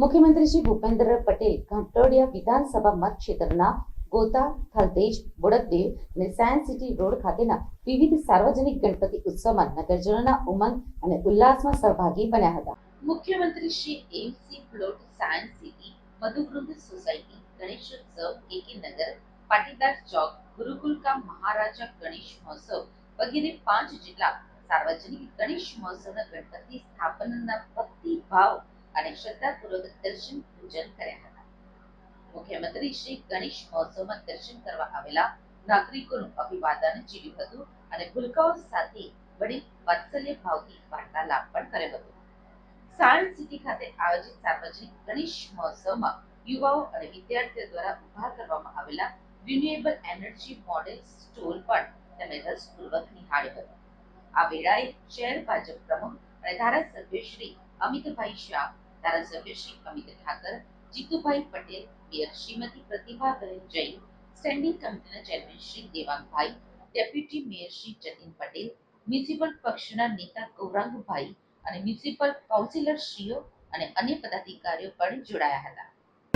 મુખ્યમંત્રી શ્રી ભૂપેન્દ્ર પટેલ ઘાટોડિયા વિધાનસભા મતક્ષેત્રના ગોતા, થલતેજ, બોડકદેવ અને સાયન્સ સિટી રોડ ખાતેના વિવિધ સાર્વજનિક ગણપતિ ઉત્સવમાં નગરજનોના ઉમંગ અને ઉલ્લાસમાં સહભાગી બન્યા હતા. મુખ્યમંત્રી Shri MC plot science city Madhuvrund society, Ganeshotsav એકે નગર, પાટીદાર ચોક ગુરુકુલકા મહારાજા ગણેશ મહોત્સવ વગેરે પાંચ જેટલા સાર્વજનિક ગણેશ મહોત્સવના ગણપતિ સ્થાપનના ભક્તિ ભાવ અને શ્રદ્ધાપૂર્વક દર્શન પૂજન કર્યા હતા. મુખ્યમંત્રી શ્રી ગણેશ મહોત્સવમાં દર્શન કરવા આવેલા નાગરિકોનું અભિવાદન ઝીલ્યું હતું અને ભૂલકાઓ સાથે વડીલ વાત્સલ્ય ભાવથી વાર્તાલાપ પણ કર્યો હતો. સાયન્સ સિટી ખાતે આયોજિત સાર્વજનિક ગણેશ મહોત્સવમાં યુવાઓ અને વિદ્યાર્થીઓ દ્વારા ઊભા કરવામાં આવેલા રિન્યુએબલ એનર્જી મોડેલ સ્ટોલ પણ તેમણે રસપૂર્વક નિહાળ્યો હતો. આ વેળાએ શહેર ભાજપ પ્રમુખ અને ધારાસભ્ય શ્રી અમિતભાઈ શાહ ધારાસભ્ય શ્રી અમિત ઠાકર, જીતુભાઈ પટેલ, મેયર શ્રીમતી પ્રતિભાબેન જૈન સ્ટેન્ડિંગ કમિટીના chairman Shri Devangbhai deputy mayor Shri Jatin Patel municipal પક્ષના નેતા ગૌરાંગભાઈ અને મ્યુનિસિપલ કાઉન્સિલરશ્રીઓ અને અન્ય પદાધિકારીઓ પણ જોડાયા હતા.